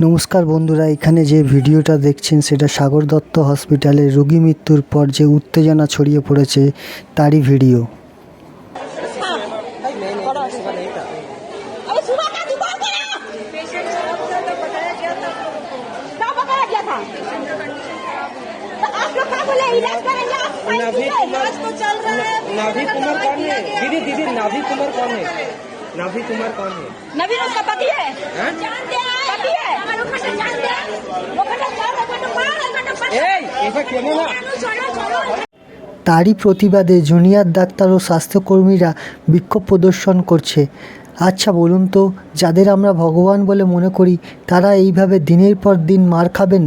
নমস্কার বন্ধুরা এখানে যে ভিডিওটা দেখছেন সেটা সাগর দত্ত হসপিটালে রোগী মৃত্যুর পর যে উত্তেজনা ছড়িয়ে পড়েছে তারই ভিডিও अरे सुबह का दुकान करा क्या पकड़ा गया था तो आप लोग क्या बोले इलाज करेंगे आप साइन नाभि कीजिए। इलाज तो चल रहा है नाभि कुमार कौन है दीदी दीदी नाभि कुमार कौन है नाभि कुमार कौन है नवीन उसका पति है हैं? जानते हैं তারই প্রতিবাদে জুনিয়র ডাক্তার ও স্বাস্থ্যকর্মীরা বিক্ষোভ প্রদর্শন করছে। আচ্ছা বলুন তো যাদের আমরা ভগবান বলে মনে করি তারা এইভাবে দিনের পর দিন মার খাবেন?